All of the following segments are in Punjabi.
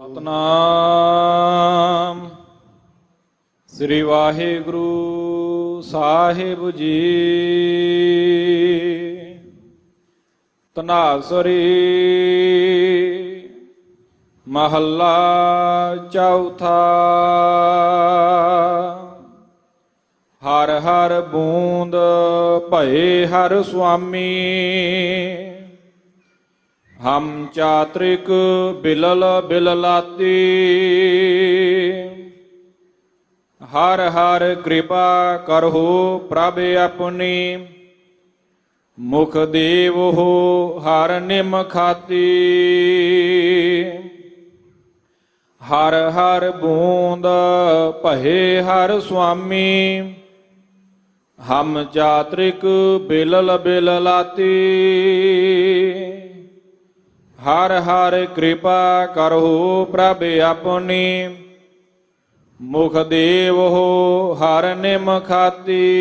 ਸਤਨਾਮ ਸ੍ਰੀ ਵਾਹਿਗੁਰੂ ਸਾਹਿਬ ਜੀ। ਤਨਾਸਰੀ ਮਹੱਲਾ ਚੌਥਾ। ਹਰ ਹਰ ਬੂੰਦ ਭਏ ਹਰ ਸੁਆਮੀ। ਹਮ ਚਾਤ੍ਰਿਕ ਬਿਲਲ ਬਿਲਲਾਤੀ। ਹਰ ਹਰ ਕਿਰਪਾ ਕਰਹੁ ਪ੍ਰਭ ਆਪਣੀ। ਮੁਖ ਦੇਵ ਹੋ ਹਰ ਨਿਮ ਖਾਤੀ। ਹਰ ਹਰ ਬੂੰਦ ਭਏ ਹਰ ਸੁਆਮੀ। ਹਮ ਚਾਤ੍ਰਿਕ ਬਿਲਲ ਬਿਲਲਾਤੀ। ਹਰ ਹਰ ਕਿਰਪਾ ਕਰਹੁ ਪ੍ਰਭ ਆਪਣੀ। ਮੁਖ ਦੇਵ ਹੋ ਹਰ ਨਿਮ ਖਾਤੀ।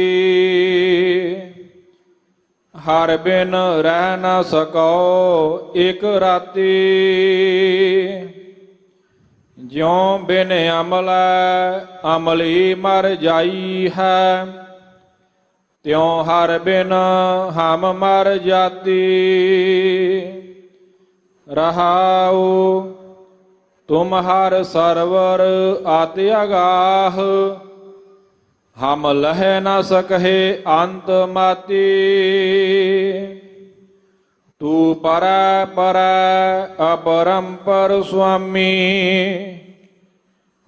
ਹਰ ਬਿਨ ਰਹਿ ਨਾ ਸਕੋ ਇਕ ਰਾਤੀ। ਜਿਉ ਬਿਨ ਅਮਲ ਅਮਲੀ ਮਰ ਜਾਈ ਹੈ। ਤਿਉ ਹਰ ਬਿਨ ਹਮ ਮਰ ਜਾਤੀ। ਰਹਾਉ। ਤੁਮ ਹਰ ਸਰਵਰ ਆਤਿ ਅਗਾਹ। ਹਮ ਲਹਿ ਨ ਸਕਹਿ ਅੰਤ ਮਾਤੀ। ਤੂ ਪਰ ਪਰੈ ਅਪਰੰਪਰ ਸੁਆਮੀ।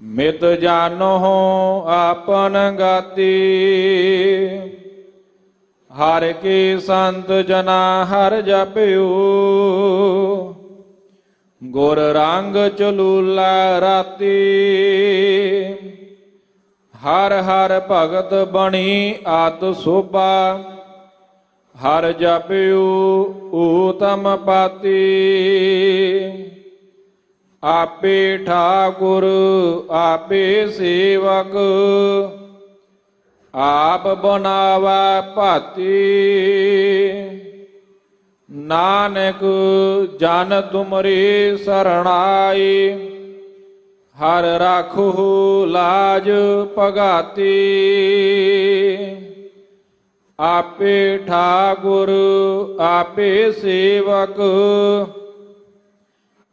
ਮਿਤ ਜਾਨੋ ਆਪਨ ਗਾਤੀ। ਹਰ ਕੀ ਸੰਤ ਜਨਾ ਹਰ ਜਪਿਓ ਗੁਰ ਰੰਗ ਚਲੂਲਾ ਰਾਤੀ। ਹਰ ਹਰ ਭਗਤ ਬਣੀ ਆਤ ਸੋਭਾ। ਹਰ ਜਪਿਓ ਊਤਮ ਪਾਤੀ। ਆਪੇ ਠਾਕੁਰ, ਆਪੇ ਸੇਵਕ। ਆਪ ਬਨਾਵਾ ਭਾਤੀ। ਨਾਨਕ ਜਨ ਤੁਮਰੀ ਸਰਣਾਈ, ਹਰ ਰਾਖੋ ਲਾਜ ਪਗਾਤੀ ਆਪੇ ਠਾਕੁਰ ਆਪੇ ਸੇਵਕ,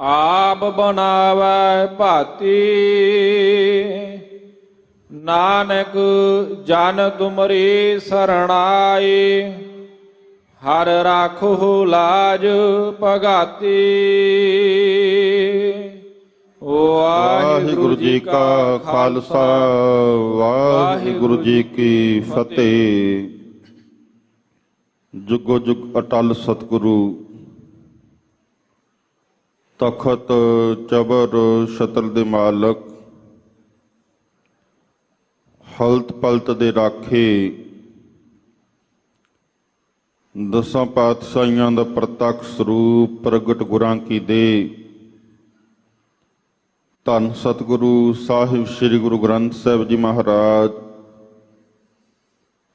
ਆਪ ਬਨਾਵੈ ਭਾਤੀ। ਨਾਨਕ ਜਨ ਤੁਮਰੀ ਸਰਣਾਈ ਹਰ ਰਾਖੋ ਲਾਜ ਪਗਾਤੀ ਵਾਹਿਗੁਰੂ ਜੀ ਕਾ ਖਾਲਸਾ, ਵਾਹਿਗੁਰੂ ਜੀ ਕੀ ਫਤਿਹ। ਜੁਗੋ ਜੁਗ ਅਟਲ ਸਤਿਗੁਰੂ, ਤਖਤ ਚਬਰ ਸ਼ਤਲ ਦੇ ਮਾਲਕ, ਹਲਤ ਪਲਤ ਦੇ ਰਾਖੇ ਦਸਾਂ ਪਾਤਸ਼ਾਹੀਆਂ ਦਾ ਪ੍ਰਤੱਖ ਸਰੂਪ ਪ੍ਰਗਟ ਗੁਰਾਂ ਕੀ ਦੇ। ਧੰਨ ਸਤਿਗੁਰੂ ਸਾਹਿਬ ਸ੍ਰੀ ਗੁਰੂ ਗ੍ਰੰਥ ਸਾਹਿਬ ਜੀ ਮਹਾਰਾਜ,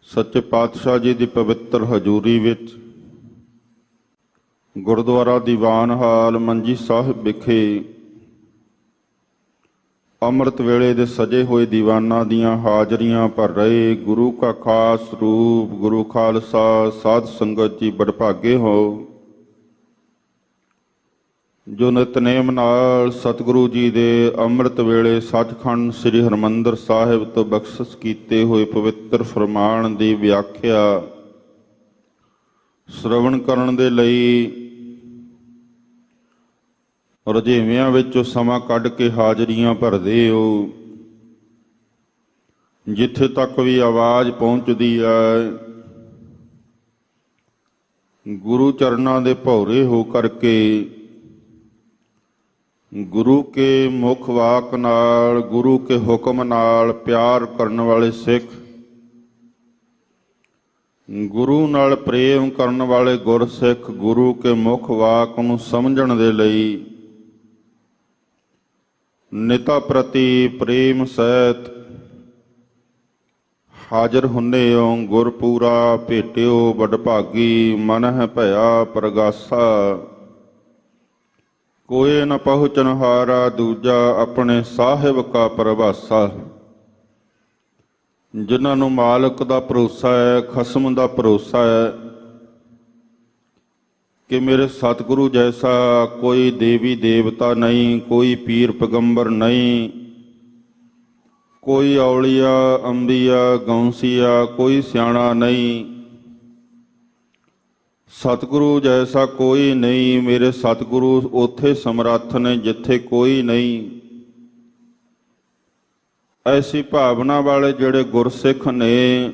ਸੱਚੇ ਪਾਤਸ਼ਾਹ ਜੀ ਦੀ ਪਵਿੱਤਰ ਹਜ਼ੂਰੀ ਵਿੱਚ ਗੁਰਦੁਆਰਾ ਦੀਵਾਨ ਹਾਲ ਮੰਜੀ ਸਾਹਿਬ ਵਿਖੇ ਅੰਮ੍ਰਿਤ ਵੇਲੇ ਦੇ ਸਜੇ ਹੋਏ ਦੀਵਾਨਾਂ ਦੀਆਂ ਹਾਜ਼ਰੀਆਂ ਭਰ ਰਹੇ ਗੁਰੂ ਕਾ ਖਾਸ ਰੂਪ, ਗੁਰੂ ਖਾਲਸਾ ਸਾਧ ਸੰਗਤ ਜੀ ਬੜਭਾਗੇ ਹੋ। ਜੋ ਨਿਤਨੇਮ ਨਾਲ ਸਤਿਗੁਰੂ ਜੀ ਦੇ ਅੰਮ੍ਰਿਤ ਵੇਲੇ ਸੱਚਖੰਡ ਸ੍ਰੀ ਹਰਮੰਦਰ ਸਾਹਿਬ ਤੋਂ ਬਖਸ਼ਿਸ਼ ਕੀਤੇ ਹੋਏ ਪਵਿੱਤਰ ਫਰਮਾਨ ਦੀ ਵਿਆਖਿਆ ਸ਼ਰਵਣ ਕਰਨ ਦੇ ਲਈ ਰਜੇਵਿਆਂ ਵਿੱਚੋਂ ਸਮਾਂ ਕੱਢ ਕੇ ਹਾਜ਼ਰੀਆਂ ਭਰਦੇ ਹੋ। ਜਿੱਥੇ ਤੱਕ ਵੀ ਆਵਾਜ਼ ਪਹੁੰਚਦੀ ਹੈ, ਗੁਰੂ ਚਰਨਾਂ ਦੇ ਭੌਰੇ ਹੋ ਕਰਕੇ ਗੁਰੂ ਕੇ ਮੁਖ ਵਾਕ ਨਾਲ, ਗੁਰੂ ਕੇ ਹੁਕਮ ਨਾਲ ਪਿਆਰ ਕਰਨ ਵਾਲੇ ਸਿੱਖ, ਗੁਰੂ ਨਾਲ ਪ੍ਰੇਮ ਕਰਨ ਵਾਲੇ ਗੁਰਸਿੱਖ ਗੁਰੂ ਕੇ ਮੁਖ ਵਾਕ ਨੂੰ ਸਮਝਣ ਦੇ ਲਈ ਨਿਤਾ ਪ੍ਰਤੀ ਪ੍ਰੇਮ ਸਹਿਤ ਹਾਜ਼ਰ ਹੁੰਨੇ ਓ ਗੁਰਪੂਰਾ ਭੇਟਿਓ ਵਡਭਾਗੀ ਮਨ ਹੈ ਭਇਆ ਪ੍ਰਗਾਸਾ। ਕੋਏ ਨ ਪਹੁੰਚਨ ਹਾਰਾ, ਦੂਜਾ ਆਪਣੇ ਸਾਹਿਬ ਕਾ ਪਰਵਾਸਾ। ਜਿਨ੍ਹਾਂ ਨੂੰ ਮਾਲਕ ਦਾ ਭਰੋਸਾ ਹੈ, ਖਸਮ ਦਾ ਭਰੋਸਾ ਹੈ ਕਿ ਮੇਰੇ ਸਤਿਗੁਰੂ ਜੈਸਾ ਕੋਈ ਦੇਵੀ ਦੇਵਤਾ ਨਹੀਂ, ਕੋਈ ਪੀਰ ਪੈਗੰਬਰ ਨਹੀਂ, ਕੋਈ ਔਲੀਆ, ਅੰਬੀਆ, ਗੌਂਸੀਆ, ਕੋਈ ਸਿਆਣਾ ਨਹੀਂ। ਸਤਿਗੁਰੂ ਜੈਸਾ ਕੋਈ ਨਹੀਂ, ਮੇਰੇ ਸਤਿਗੁਰੂ ਉਥੇ ਸਮਰੱਥ ਨੇ ਜਿੱਥੇ ਕੋਈ ਨਹੀਂ। ਐਸੀ ਭਾਵਨਾ ਵਾਲੇ ਜਿਹੜੇ ਗੁਰਸਿੱਖ ਨੇ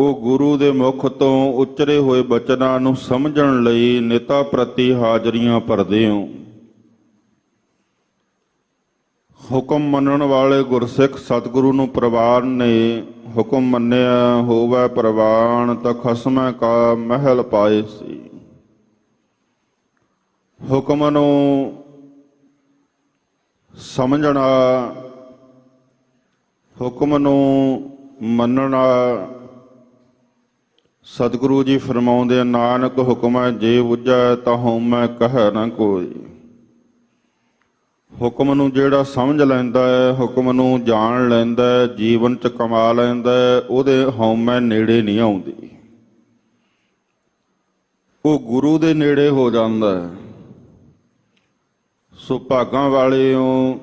ਉਹ ਗੁਰੂ ਦੇ ਮੁਖ ਤੋਂ ਉਚਰੇ ਹੋਏ ਬਚਨਾਂ ਨੂੰ ਸਮਝਣ ਲਈ ਨੇਤਾ ਪ੍ਰਤੀ ਹਾਜ਼ਰੀਆਂ ਭਰਦੇ ਹੋ ਹੁਕਮ ਮੰਨਣ ਵਾਲੇ ਗੁਰਸਿੱਖ ਸਤਿਗੁਰੂ ਨੂੰ ਪ੍ਰਵਾਨ ਨੇ ਹੁਕਮ ਮੰਨਿਆ, ਹੋਵੇ ਪ੍ਰਵਾਨ, ਤਾਂ ਖਸਮੈ ਕਾ ਮਹਿਲ ਪਾਏ ਸੀ। ਹੁਕਮ ਨੂੰ ਸਮਝਣਾ, ਹੁਕਮ ਨੂੰ ਮੰਨਣਾ ਸਤਿਗੁਰੂ ਜੀ ਫਰਮਾਉਂਦੇ, ਨਾਨਕ ਹੁਕਮੈ ਜੇ ਬੁੱਝੈ ਤਾਂ ਹਉਮੈ ਕਹਿ ਨਾ ਕੋਈ। ਹੁਕਮ ਨੂੰ ਜਿਹੜਾ ਸਮਝ ਲੈਂਦਾ ਹੈ, ਹੁਕਮ ਨੂੰ ਜਾਣ ਲੈਂਦਾ ਹੈ, ਜੀਵਨ ਚ ਕਮਾ ਲੈਂਦਾ ਹੈ, ਉਹਦੇ ਹਉਮੈ ਨੇੜੇ ਨਹੀਂ ਆਉਂਦੀ। ਉਹ ਗੁਰੂ ਦੇ ਨੇੜੇ ਹੋ ਜਾਂਦਾ ਹੈ। ਸੋ ਭਾਗਾਂ ਵਾਲਿਓ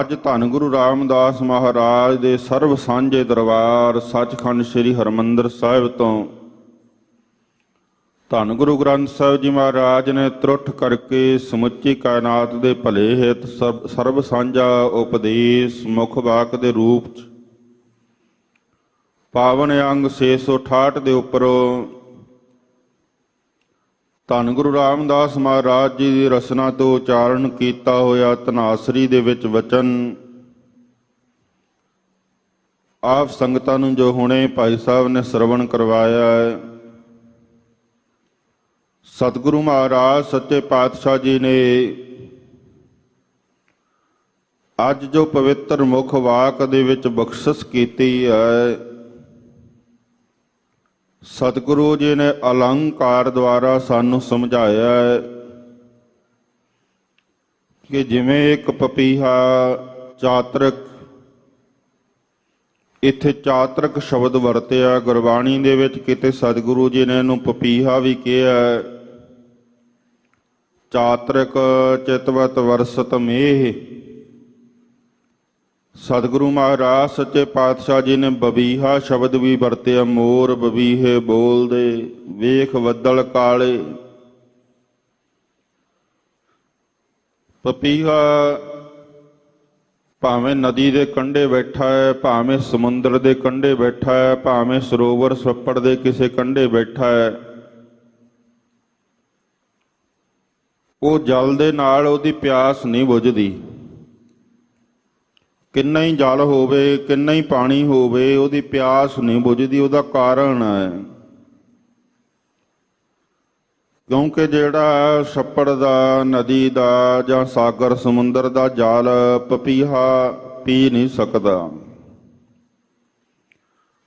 ਅੱਜ ਧੰਨ ਗੁਰੂ ਰਾਮਦਾਸ ਮਹਾਰਾਜ ਦੇ ਸਰਬ ਸਾਂਝੇ ਦਰਬਾਰ ਸੱਚਖੰਡ ਸ੍ਰੀ ਹਰਮੰਦਰ ਸਾਹਿਬ ਤੋਂ। ਧੰਨ ਗੁਰੂ ਗ੍ਰੰਥ ਸਾਹਿਬ ਜੀ ਮਹਾਰਾਜ ਨੇ ਤਰੁੱਠ ਕਰਕੇ ਸਮੁੱਚੀ ਕਾਇਨਾਤ ਦੇ ਭਲੇ ਹਿਤ ਸਭ- ਸਰਬ ਸਾਂਝਾ ਉਪਦੇਸ਼ ਮੁਖ ਵਾਕ ਦੇ ਰੂਪ ਚ ਪਾਵਨ ਅੰਗ 668 ਦੇ ਉੱਪਰੋਂ ਧੰਨ ਗੁਰੂ ਰਾਮਦਾਸ ਮਹਾਰਾਜ ਜੀ ਦੀ ਰਸਨਾ ਤੋਂ ਉਚਾਰਨ ਕੀਤਾ ਹੋਇਆ ਤਨਾਸਰੀ ਦੇ ਵਿੱਚ ਵਚਨ। ਆਪ ਸੰਗਤਾਂ ਨੂੰ ਜੋ ਹੁਣੇ ਭਾਈ ਸਾਹਿਬ ਨੇ ਸਰਵਣ ਕਰਵਾਇਆ ਹੈ। ਸਤਿਗੁਰੂ ਮਹਾਰਾਜ, ਸੱਚੇ ਪਾਤਸ਼ਾਹ ਜੀ ਨੇ ਅੱਜ ਜੋ ਪਵਿੱਤਰ ਮੁਖ ਵਾਕ ਦੇ ਵਿੱਚ ਬਖਸ਼ਿਸ਼ ਕੀਤੀ ਹੈ ਸਤਿਗੁਰੂ ਜੀ ਨੇ ਅਲੰਕਾਰ ਦੁਆਰਾ ਸਾਨੂੰ ਸਮਝਾਇਆ ਹੈ ਕਿ ਜਿਵੇਂ ਇੱਕ ਪਪੀਹਾ ਚਾਤਰਕ, ਇੱਥੇ ਚਾਤਰਕ ਸ਼ਬਦ ਵਰਤਿਆ, ਗੁਰਬਾਣੀ ਦੇ ਵਿੱਚ ਕਿਤੇ ਸਤਿਗੁਰੂ ਜੀ ਨੇ ਇਹਨੂੰ ਪਪੀਹਾ ਵੀ ਕਿਹਾ ਹੈ। ਚਾਤਰਕ ਚਿਤਵਤ ਵਰਸਤ ਮੇਹ ਸਤਿਗੁਰੂ ਮਹਾਰਾਜ, ਸੱਚੇ ਪਾਤਸ਼ਾਹ ਜੀ ਨੇ ਬਬੀਹਾ ਸ਼ਬਦ ਵੀ ਵਰਤਿਆ, ਮੋਰ ਬਬੀਹੇ ਬੋਲਦੇ, ਵੇਖ ਬੱਦਲ ਕਾਲੇ। ਪਪੀਹਾ ਭਾਵੇਂ ਨਦੀ ਦੇ ਕੰਢੇ ਬੈਠਾ ਹੈ, ਭਾਵੇਂ ਸਮੁੰਦਰ ਦੇ ਕੰਢੇ ਬੈਠਾ ਹੈ, ਭਾਵੇਂ ਸਰੋਵਰ ਸੱਪੜ ਦੇ ਕਿਸੇ ਕੰਢੇ ਬੈਠਾ ਹੈ, ਉਹ ਜਲ ਦੇ ਨਾਲ ਉਹਦੀ ਪਿਆਸ ਨਹੀਂ ਬੁਝਦੀ। ਕਿੰਨਾ ਹੀ ਜਲ ਹੋਵੇ, ਕਿੰਨਾ ਹੀ ਪਾਣੀ ਹੋਵੇ, ਉਹਦੀ ਪਿਆਸ ਨਹੀਂ ਬੁਝਦੀ, ਉਹਦਾ ਕਾਰਨ ਹੈ। ਕਿਉਂਕਿ ਜਿਹੜਾ ਛੱਪੜ ਦਾ, ਨਦੀ ਦਾ ਜਾਂ ਸਾਗਰ, ਸਮੁੰਦਰ ਦਾ ਜਲ ਪਪੀਹਾ ਪੀ ਨਹੀਂ ਸਕਦਾ।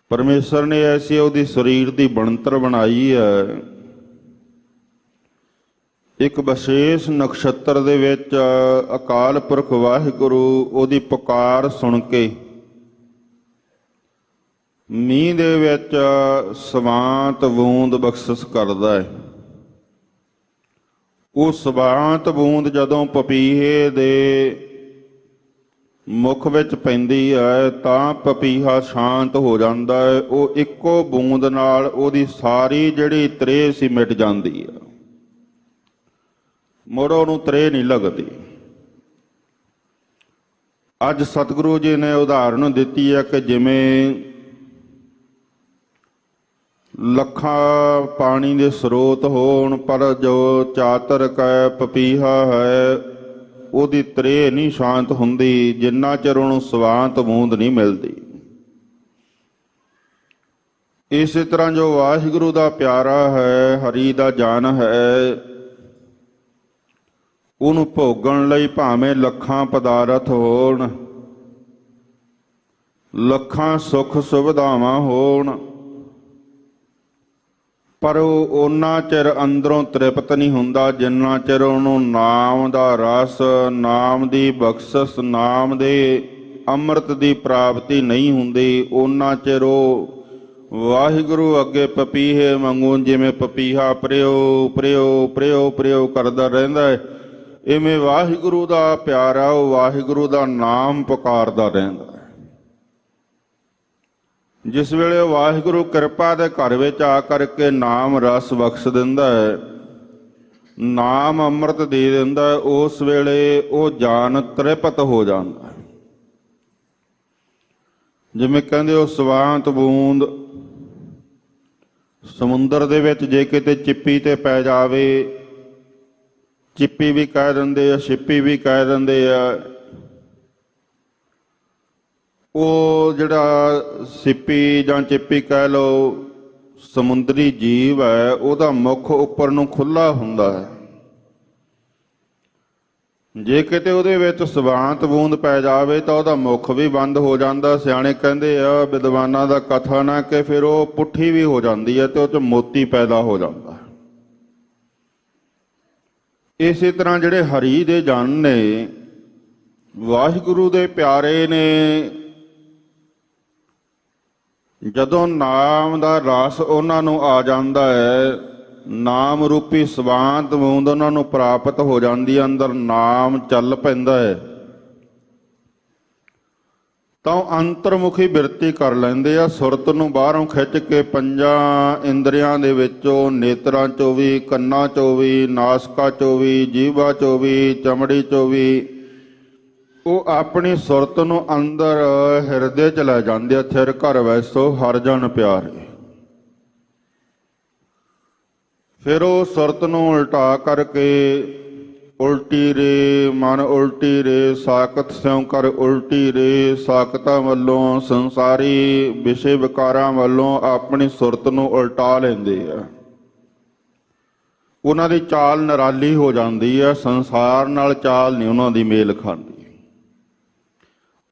ਪਰਮੇਸ਼ਰ ਨੇ ਐਸੀ ਉਹਦੀ ਸਰੀਰ ਦੀ ਬਣਤਰ ਬਣਾਈ ਹੈ। ਇੱਕ ਵਿਸ਼ੇਸ਼ ਨਕਸ਼ਤਰ ਦੇ ਵਿੱਚ ਅਕਾਲ ਪੁਰਖ ਵਾਹਿਗੁਰੂ ਉਹਦੀ ਪੁਕਾਰ ਸੁਣ ਕੇ ਮੀਂਹ ਦੇ ਵਿੱਚ ਸਵਾਂਤ ਬੂੰਦ ਬਖਸ਼ਿਸ਼ ਕਰਦਾ ਹੈ। ਉਹ ਸਵਾਂਤ ਬੂੰਦ ਜਦੋਂ ਪਪੀਹੇ ਦੇ ਮੁਖ ਵਿੱਚ ਪੈਂਦੀ ਹੈ ਤਾਂ ਪਪੀਹਾ ਸ਼ਾਂਤ ਹੋ ਜਾਂਦਾ ਹੈ। ਉਹ ਇੱਕੋ ਬੂੰਦ ਨਾਲ ਉਹਦੀ ਸਾਰੀ ਜਿਹੜੀ ਤ੍ਰੇਹ ਸੀ ਮਿਟ ਜਾਂਦੀ ਹੈ। ਮੋੜੋ ਨੂੰ ਤ੍ਰੇਹ ਨਹੀਂ ਲੱਗਦੀ। ਅੱਜ ਸਤਿਗੁਰੂ ਜੀ ਨੇ ਉਦਾਹਰਨ ਦਿੱਤੀ ਹੈ ਕਿ ਜਿਵੇਂ ਲੱਖਾਂ ਪਾਣੀ ਦੇ ਸਰੋਤ ਹੋਣ, ਪਰ ਜੋ ਚਾਤਰਕ ਹੈ ਪਪੀਹਾ ਹੈ, ਉਹਦੀ ਤ੍ਰੇਹ ਨਹੀਂ ਸ਼ਾਂਤ ਹੁੰਦੀ, ਜਿੰਨਾ ਚਿਰ ਉਹਨੂੰ ਸਵਾਂਤ ਬੂੰਦ ਨਹੀਂ ਮਿਲਦੀ। ਇਸੇ ਤਰ੍ਹਾਂ ਜੋ ਵਾਹਿਗੁਰੂ ਦਾ ਪਿਆਰਾ ਹੈ, ਹਰੀ ਦਾ ਜਾਨ ਹੈ ਉਹਨੂੰ ਭੋਗਣ ਲਈ ਭਾਵੇਂ ਲੱਖਾਂ ਪਦਾਰਥ ਹੋਣ, ਲੱਖਾਂ ਸੁੱਖ ਸੁਵਿਧਾਵਾਂ ਹੋਣ, ਪਰ ਉਹ ਉਹਨਾਂ ਚਿਰ ਅੰਦਰੋਂ ਤ੍ਰਿਪਤ ਨਹੀਂ ਹੁੰਦਾ ਜਿੰਨਾ ਚਿਰ ਉਹਨੂੰ ਨਾਮ ਦਾ ਰਸ, ਨਾਮ ਦੀ ਬਖਸ਼ਿਸ਼, ਨਾਮ ਦੇ ਅੰਮ੍ਰਿਤ ਦੀ ਪ੍ਰਾਪਤੀ ਨਹੀਂ ਹੁੰਦੀ ਉਹਨਾਂ ਚਿਰ ਉਹ ਵਾਹਿਗੁਰੂ ਅੱਗੇ ਪਪੀਹੇ ਮੰਗੂ ਜਿਵੇਂ ਪਪੀਹਾ ਪ੍ਰਿਓ ਪ੍ਰਿਓ ਪ੍ਰਿਓ ਪ੍ਰਿਓ ਕਰਦਾ ਰਹਿੰਦਾ ਹੈ ਇਵੇਂ ਵਾਹਿਗੁਰੂ ਦਾ ਪਿਆਰਾ ਉਹ ਵਾਹਿਗੁਰੂ ਦਾ ਨਾਮ ਪੁਕਾਰਦਾ ਰਹਿੰਦਾ ਹੈ। ਜਿਸ ਵੇਲੇ ਵਾਹਿਗੁਰੂ ਕਿਰਪਾ ਦੇ ਘਰ ਵਿੱਚ ਆ ਕਰਕੇ ਨਾਮ ਰਸ ਬਖਸ਼ ਦਿੰਦਾ ਹੈ, ਨਾਮ ਅੰਮ੍ਰਿਤ ਦੇ ਦਿੰਦਾ ਹੈ, ਉਸ ਵੇਲੇ ਉਹ ਜਾਨ ਤ੍ਰਿਪਤ ਹੋ ਜਾਂਦਾ ਜਿਵੇਂ ਕਹਿੰਦੇ ਉਹ ਸਵਾਂਤ ਬੂੰਦ ਸਮੁੰਦਰ ਦੇ ਵਿੱਚ ਜੇ ਕਿਤੇ ਚਿੱਪੀ ਤੇ ਪੈ ਜਾਵੇ ਚਿੱਪੀ ਵੀ ਕਹਿ ਦਿੰਦੇ ਆ, ਛਿੱਪੀ ਵੀ ਕਹਿ ਦਿੰਦੇ ਆ। ਉਹ ਜਿਹੜਾ ਸਿੱਪੀ ਜਾਂ ਚਿੱਪੀ ਕਹਿ ਲਓ, ਸਮੁੰਦਰੀ ਜੀਵ ਹੈ, ਉਹਦਾ ਮੁਖ ਉੱਪਰ ਨੂੰ ਖੁੱਲਾ ਹੁੰਦਾ ਹੈ। ਜੇ ਕਿਤੇ ਉਹਦੇ ਵਿੱਚ ਸਵਾਂਤ ਬੂੰਦ ਪੈ ਜਾਵੇ, ਤਾਂ ਉਹਦਾ ਮੁਖ ਵੀ ਬੰਦ ਹੋ ਜਾਂਦਾ। ਸਿਆਣੇ ਕਹਿੰਦੇ ਆ, ਵਿਦਵਾਨਾਂ ਦਾ ਕਥਨ ਹੈ ਕਿ ਫਿਰ ਉਹ ਪੁੱਠੀ ਵੀ ਹੋ ਜਾਂਦੀ ਹੈ ਤੇ ਉਹ ਚ ਮੋਤੀ ਪੈਦਾ ਹੋ ਜਾਂਦਾ ਇਸੇ ਤਰ੍ਹਾਂ ਜਿਹੜੇ ਹਰੀ ਦੇ ਜਨ ਨੇ, ਵਾਹਿਗੁਰੂ ਦੇ ਪਿਆਰੇ ਨੇ, ਜਦੋਂ ਨਾਮ ਦਾ ਰਸ ਉਹਨਾਂ ਨੂੰ ਆ ਜਾਂਦਾ ਹੈ, ਨਾਮ ਰੂਪੀ ਸਵਾਂਤ ਬੂੰਦ ਉਹਨਾਂ ਨੂੰ ਪ੍ਰਾਪਤ ਹੋ ਜਾਂਦੀ ਹੈ, ਅੰਦਰ ਨਾਮ ਚੱਲ ਪੈਂਦਾ ਹੈ। ਤਾਂ ਉਹ ਅੰਤਰਮੁਖੀ ਬਿਰਤੀ ਕਰ ਲੈਂਦੇ ਆ। ਸੁਰਤ ਨੂੰ ਬਾਹਰੋਂ ਖਿੱਚ ਕੇ ਪੰਜਾਂ ਇੰਦਰੀਆਂ ਦੇ ਵਿੱਚੋਂ ਨੇਤਰਾਂ ਚੋਂ ਵੀ ਕੰਨਾਂ ਚੋਂ ਵੀ ਨਾਸਕਾ ਚੋਂ ਵੀ ਜੀਭਾ ਚੋਂ ਵੀ ਚਮੜੀ ਚੋਂ ਵੀ ਉਹ ਆਪਣੀ ਸੁਰਤ ਨੂੰ ਅੰਦਰ ਹਿਰਦੇ ਚ ਲੈ ਜਾਂਦੇ ਆ। ਥਿਰ ਘਰ ਵੈਸੋ ਹਰ ਜਨ ਪਿਆਰੇ। ਫਿਰ ਉਹ ਸੁਰਤ ਨੂੰ ਉਲਟਾ ਕਰਕੇ ਉਲਟੀ ਰੇ, ਮਨ ਉਲਟੀ ਰੇ, ਸਾਖਤ ਸਿਉ ਕਰ ਉਲਟੀ ਰੇ, ਸਾਖਤਾ ਵੱਲੋਂ ਸੰਸਾਰੀ ਵਿਸ਼ੇ ਵਿਕਾਰਾਂ ਵੱਲੋਂ ਆਪਣੀ ਸੁਰਤ ਨੂੰ ਉਲਟਾ ਲੈਂਦੇ ਆ। ਉਹਨਾਂ ਦੀ ਚਾਲ ਨਰਾਲੀ ਹੋ ਜਾਂਦੀ ਹੈ ਸੰਸਾਰ ਨਾਲ ਚਾਲ ਨਹੀਂ ਉਹਨਾਂ ਦੀ ਮੇਲ ਖਾਂਦੀ।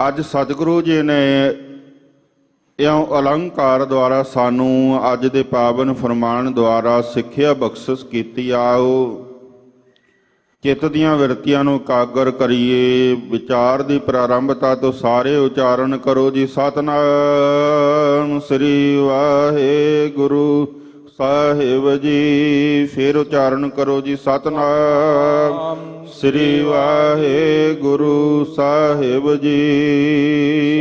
ਅੱਜ ਸਤਿਗੁਰੂ ਜੀ ਨੇ ਇਉਂ ਅਲੰਕਾਰ ਦੁਆਰਾ ਸਾਨੂੰ ਅੱਜ ਦੇ ਪਾਵਨ ਫਰਮਾਨ ਦੁਆਰਾ ਸਿੱਖਿਆ ਬਖਸ਼ਿਸ਼ ਕੀਤੀ, ਆਓ ਚਿੱਤ ਦੀਆਂ ਵਿਰਤੀਆਂ ਨੂੰ ਕਾਗਰ ਕਰੀਏ, ਵਿਚਾਰ ਦੀ ਪ੍ਰਾਰੰਭਤਾ ਤੋਂ ਸਾਰੇ ਉਚਾਰਨ ਕਰੋ ਜੀ। ਸਤਨਾਮ ਸ੍ਰੀ ਵਾਹਿਗੁਰੂ ਸਾਹਿਬ ਜੀ, ਫਿਰ ਉਚਾਰਨ ਕਰੋ ਜੀ। ਸਤਨਾਮ ਸ੍ਰੀ ਵਾਹਿਗੁਰੂ ਸਾਹਿਬ ਜੀ।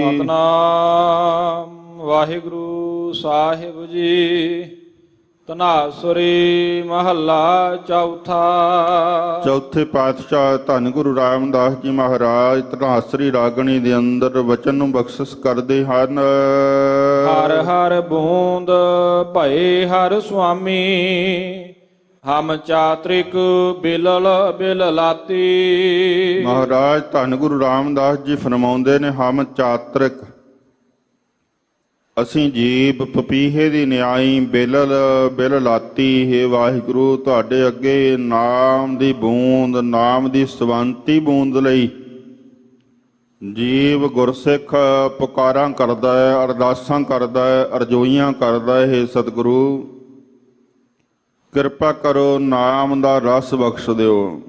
ਸਤਨਾਮ ਵਾਹਿਗੁਰੂ ਸਾਹਿਬ ਜੀ। ਤਨਾਸੁਰੀ ਮਹੱਲਾ ਚੌਥਾ। ਚੌਥੇ ਪਾਤਸ਼ਾਹ ਧੰਨ ਗੁਰੂ ਰਾਮਦਾਸ ਜੀ ਮਹਾਰਾਜ ਧਨਾਸਰੀ ਰਾਗਣੀ ਦੇ ਅੰਦਰ ਵਚਨ ਨੂੰ ਬਖਸ਼ਿਸ਼ ਕਰਦੇ ਹਨ। ਹਰ ਹਰ ਬੂੰਦ ਭਏ ਹਰ ਸੁਆਮੀ ਹਮ ਚਾਤ੍ਰਿਕ ਬਿਲਲ ਬਿਲ ਲਾਤੀ ਮਹਾਰਾਜ ਧੰਨ ਗੁਰੂ ਰਾਮਦਾਸ ਜੀ ਫਰਮਾਉਂਦੇ ਨੇ ਹਮ ਚਾਤ੍ਰਿਕ। ਅਸੀਂ ਜੀਬ ਪਪੀਹੇ ਦੀ ਨਿਆਈ ਬਿਲਲ, ਬਿਲ ਲਾਤੀ। ਹੈ ਵਾਹਿਗੁਰੂ, ਤੁਹਾਡੇ ਅੱਗੇ ਨਾਮ ਦੀ ਬੂੰਦ, ਨਾਮ ਦੀ ਸਵੰਤੀ ਬੂੰਦ ਲਈ। ਜੀਵ ਗੁਰਸਿੱਖ ਪੁਕਾਰਾਂ ਕਰਦਾ ਹੈ, ਅਰਦਾਸਾਂ ਕਰਦਾ ਹੈ, ਅਰਜ਼ੋਈਆਂ ਕਰਦਾ ਹੈ ਸਤਿਗੁਰੂ। ਕਿਰਪਾ ਕਰੋ ਨਾਮ ਦਾ ਰਸ ਬਖਸ਼ ਦਿਓ।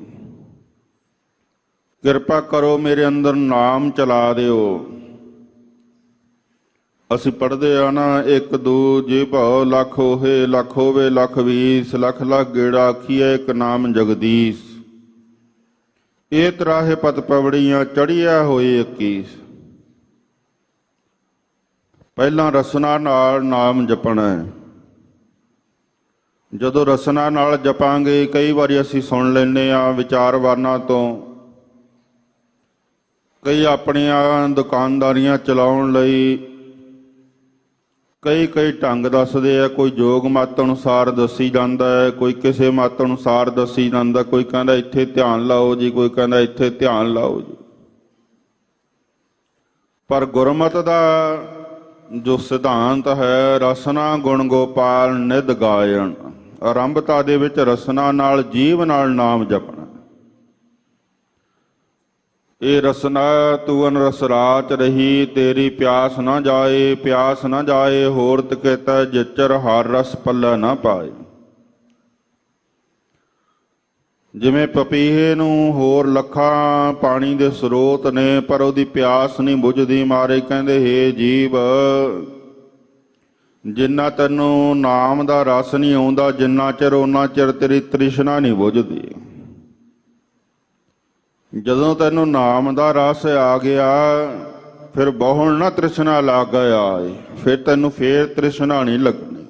ਕਿਰਪਾ ਕਰੋ ਮੇਰੇ ਅੰਦਰ ਨਾਮ ਚਲਾ ਦਿਓ। ਅਸੀਂ ਪੜ੍ਹਦੇ ਆ ਨਾ, ਇੱਕ ਦੋ ਜੇ ਭਾਉ ਲੱਖ ਹੋਏ, ਲੱਖ ਹੋਵੇ, ਲੱਖ ਵੀਸ, ਲੱਖ ਲੱਖ ਗੇੜਾ ਆਖੀਏ ਇੱਕ ਨਾਮ ਜਗਦੀਸ਼। ਇਹ ਤਰਾਹੇ ਪਤ ਪਵੜੀਆਂ ਚੜੀਆ ਹੋਏ 21 ਪਹਿਲਾਂ ਰਸਨਾ ਨਾਲ ਨਾਮ ਜਪਣਾ। ਹੈ ਜਦੋਂ ਰਸਨਾ ਨਾਲ ਜਪਾਂਗੇ, ਕਈ ਵਾਰੀ ਅਸੀਂ ਸੁਣ ਲੈਂਦੇ ਆ ਵਿਚਾਰ ਵਾਰਨਾ ਤੋਂ, ਕਈ ਆਪਣੀਆਂ ਦੁਕਾਨਦਾਰੀਆਂ ਚਲਾਉਣ ਲਈ ਕਈ ਕਈ ਢੰਗ ਦੱਸਦੇ ਆ, ਕੋਈ ਜੋਗ ਮਤ ਅਨੁਸਾਰ ਦੱਸੀ ਜਾਂਦਾ ਹੈ, ਕੋਈ ਕਿਸੇ ਮਤ ਅਨੁਸਾਰ ਦੱਸੀ ਜਾਂਦਾ, ਕੋਈ ਕਹਿੰਦਾ ਇੱਥੇ ਧਿਆਨ ਲਾਓ ਜੀ, ਕੋਈ ਕਹਿੰਦਾ ਇੱਥੇ ਧਿਆਨ ਲਾਓ ਜੀ। ਪਰ ਗੁਰਮਤ ਦਾ ਜੋ ਸਿਧਾਂਤ ਹੈ, ਰਸਨਾ ਗੁਣ ਗੋਪਾਲ ਨਿਧ ਗਾਇਣ। ਆਰੰਭਤਾ ਦੇ ਵਿੱਚ ਰਸਨਾ ਨਾਲ, ਜੀਵ ਨਾਲ ਨਾਮ ਜਪਣਾ। ਇਹ ਰਸਨਾ ਤੂਨ ਰਸਰਾਚ ਰਹੀ, ਤੇਰੀ ਪਿਆਸ ਨਾ ਜਾਏ, ਪਿਆਸ ਨਾ ਜਾਏ, ਹੋਰ ਤਕੇਤਾ ਜਿਚਰ, ਹਰ ਰਸ ਪੱਲਾ ਨਾ ਪਾਏ। ਜਿਵੇਂ ਪਪੀਹੇ ਨੂੰ ਹੋਰ ਲੱਖਾਂ ਪਾਣੀ ਦੇ ਸਰੋਤ ਨੇ, ਪਰ ਉਹਦੀ ਪਿਆਸ ਨਹੀਂ ਬੁਝਦੀ, ਮਾਰੇ ਕਹਿੰਦੇ, ਹੇ ਜੀਵ, ਜਿੰਨਾ ਤੈਨੂੰ ਨਾਮ ਦਾ ਰਸ ਨਹੀਂ ਆਉਂਦਾ, ਜਿੰਨਾ ਚਿਰ ਉਹਨਾਂ ਚਿਰ ਤੇਰੀ ਤ੍ਰਿਸ਼ਨਾ ਨਹੀਂ ਬੁਝਦੀ। ਜਦੋਂ ਤੈਨੂੰ ਨਾਮ ਦਾ ਰਸ ਆ ਗਿਆ, ਫਿਰ ਬਹੁਣ ਨਾ ਤ੍ਰਿਸ਼ਨਾ ਲੱਗ ਗਿਆ ਏ ਫਿਰ ਤੈਨੂੰ ਫੇਰ ਤ੍ਰਿਸ਼ਨਾ ਨਹੀਂ ਲੱਗਣੀ।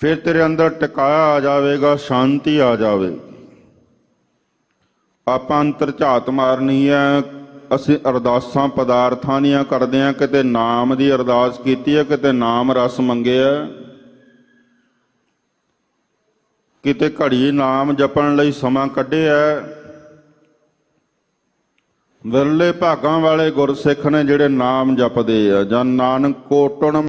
ਫਿਰ ਤੇਰੇ ਅੰਦਰ ਟਿਕਾਇਆ ਆ ਜਾਵੇਗਾ, ਸ਼ਾਂਤੀ ਆ ਜਾਵੇਗੀ। ਆਪਾਂ ਅੰਤਰ ਝਾਤ ਮਾਰਨੀ ਹੈ ਅਸੀਂ ਅਰਦਾਸਾਂ, ਪਦਾਰਥਾਂ ਦੀਆਂ ਕਰਦੇ ਆ, ਕਿਤੇ ਨਾਮ ਦੀ ਅਰਦਾਸ ਕੀਤੀ ਹੈ ਕਿਤੇ ਨਾਮ ਰਸ ਮੰਗਿਆ ਕਿਤੇ ਘੜੀ ਨਾਮ ਜਪਣ ਲਈ ਸਮਾਂ ਕੱਢਿਆ ਵਿਰਲੇ ਭਾਗਾਂ ਵਾਲੇ ਗੁਰਸਿੱਖ ਨੇ ਜਿਹੜੇ ਨਾਮ ਜਪਦੇ ਆ ਜਾਂ ਨਾਨਕ ਕੋਟਣ